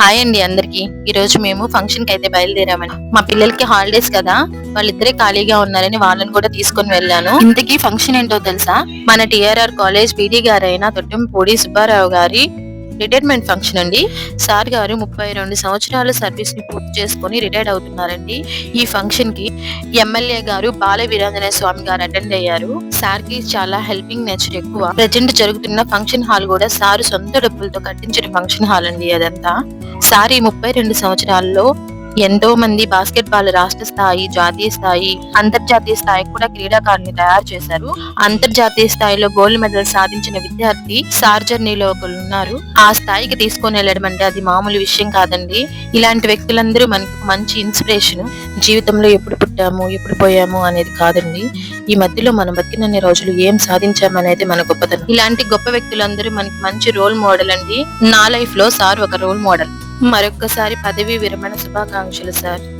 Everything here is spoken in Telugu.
హాయ్ అండి అందరికి. ఈ రోజు మేము ఫంక్షన్కి అయితే బయలుదేరామని మా పిల్లలకి హాలిడేస్ కదా వాళ్ళిద్దరే ఖాళీగా ఉన్నారని వాళ్ళని కూడా తీసుకొని వెళ్ళాను. ఇంతకీ ఫంక్షన్ ఏంటో తెలుసా? మన టిఆర్ఆర్ కాలేజ్ పీడీ గారైన తొట్టంపూడి సుబ్బారావు గారి రిటైర్మెంట్ ఫంక్షన్ అండి. సార్ గారు ముప్పై రెండు సంవత్సరాల సర్వీస్ని పూర్తి చేసుకొని రిటైర్డ్ అవుతున్నారండి. ఈ ఫంక్షన్కి ఎమ్మెల్యే గారు బాల వీరాంజనేయ స్వామి గారు అటెండ్ అయ్యారు. సార్కి చాలా హెల్పింగ్ నేచర్ ఎక్కువ. ప్రజెంట్ జరుగుతున్న ఫంక్షన్ హాల్ కూడా సార్ సొంత డబ్బులతో కట్టించిన ఫంక్షన్ హాల్ అండి అదంతా. సార్ ఈ ముప్పై రెండు సంవత్సరాల్లో ఎంతో మంది బాస్కెట్ బాల్ రాష్ట్ర స్థాయి జాతీయ స్థాయి అంతర్జాతీయ స్థాయికి కూడా క్రీడాకారుని తయారు చేశారు. అంతర్జాతీయ స్థాయిలో గోల్డ్ మెడల్ సాధించిన విద్యార్థి సార్ జర్నీలో ఒకరు ఉన్నారు. ఆ స్థాయికి తీసుకొని వెళ్ళడం అంటే అది మామూలు విషయం కాదండి. ఇలాంటి వ్యక్తులందరూ మనకి మంచి ఇన్స్పిరేషన్ జీవితంలో ఎప్పుడు పుట్టాము ఎప్పుడు పోయాము అనేది కాదండి. ఈ మధ్యలో మనం బతికినన్ని రోజులు ఏం సాధించామనేది మన గొప్పతనం. ఇలాంటి గొప్ప వ్యక్తులందరూ మనకి మంచి రోల్ మోడల్ అండి. నా లైఫ్లో సార్ ఒక రోల్ మోడల్ మరొక్కసారి పదవి విరమణ శుభాకాంక్షలు సార్.